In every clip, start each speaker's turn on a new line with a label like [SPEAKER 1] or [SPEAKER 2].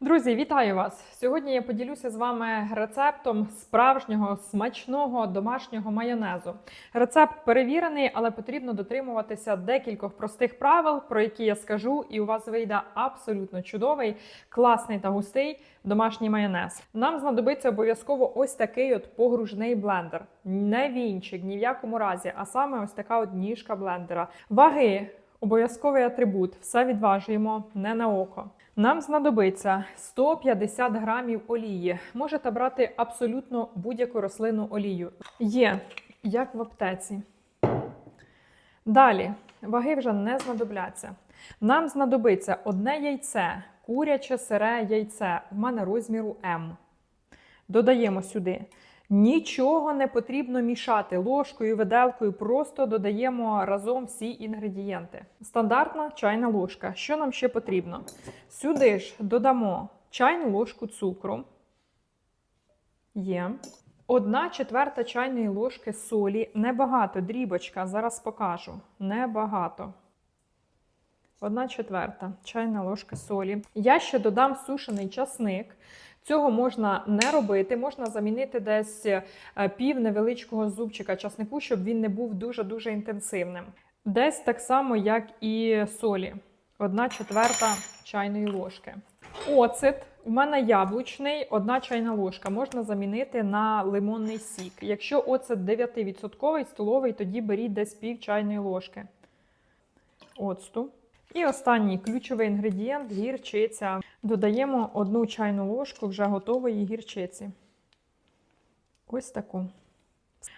[SPEAKER 1] Друзі, вітаю вас! Сьогодні я поділюся з вами рецептом справжнього смачного домашнього майонезу. Рецепт перевірений, але потрібно дотримуватися декількох простих правил, про які я скажу, і у вас вийде абсолютно чудовий, класний та густий домашній майонез. Нам знадобиться обов'язково ось такий от погружний блендер. Не вінчик, ні в якому разі, а саме ось така от ніжка блендера. Ваги. Обов'язковий атрибут, все відважуємо не на око. Нам знадобиться 150 грамів олії. Можете брати абсолютно будь-яку рослинну олію. Є, як в аптеці. Далі, ваги вже не знадобляться. Нам знадобиться одне яйце, куряче сире яйце. В мене розміру М. Додаємо сюди. Нічого не потрібно мішати ложкою, виделкою, просто додаємо разом всі інгредієнти. Стандартна чайна ложка. Що нам ще потрібно? Сюди ж додамо чайну ложку цукру. Є. Одна четверта чайної ложки солі. Небагато, дрібочка, зараз покажу. Небагато. Одна четверта чайна ложка солі. Я ще додам сушений часник. Цього можна не робити, можна замінити десь е, пів невеличкого зубчика часнику, щоб він не був дуже-дуже інтенсивним. Десь так само, як і солі. Одна четверта чайної ложки. Оцет у мене яблучний, одна чайна ложка. Можна замінити на лимонний сік. Якщо оцет 9% столовий, тоді беріть десь пів чайної ложки. Оцту. І останній ключовий інгредієнт гірчиця. Додаємо одну чайну ложку вже готової гірчиці. Ось таку.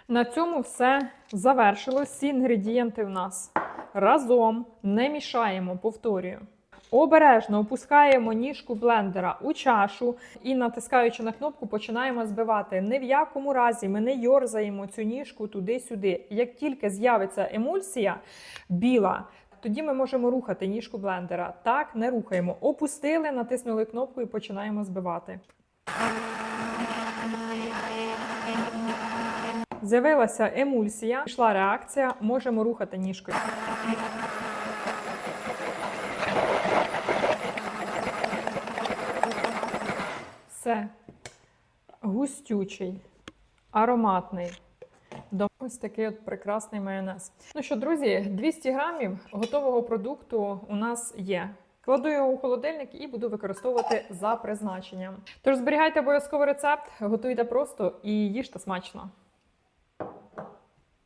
[SPEAKER 1] На цьому все завершилось. Всі інгредієнти в нас разом не мішаємо, повторюю. Обережно опускаємо ніжку блендера у чашу і, натискаючи на кнопку, починаємо збивати. Ні в якому разі ми не йорзаємо цю ніжку туди-сюди. Як тільки з'явиться емульсія біла, тоді ми можемо рухати ніжку блендера. Так, не рухаємо. Опустили, натиснули кнопку і починаємо збивати. З'явилася емульсія, пішла реакція, можемо рухати ніжкою. Все густючий, ароматний. До ось такий от прекрасний майонез. Ну що, друзі, 200 грамів готового продукту у нас є. Кладу його у холодильник і буду використовувати за призначенням. Тож зберігайте обов'язково рецепт, готуйте просто і їжте смачно.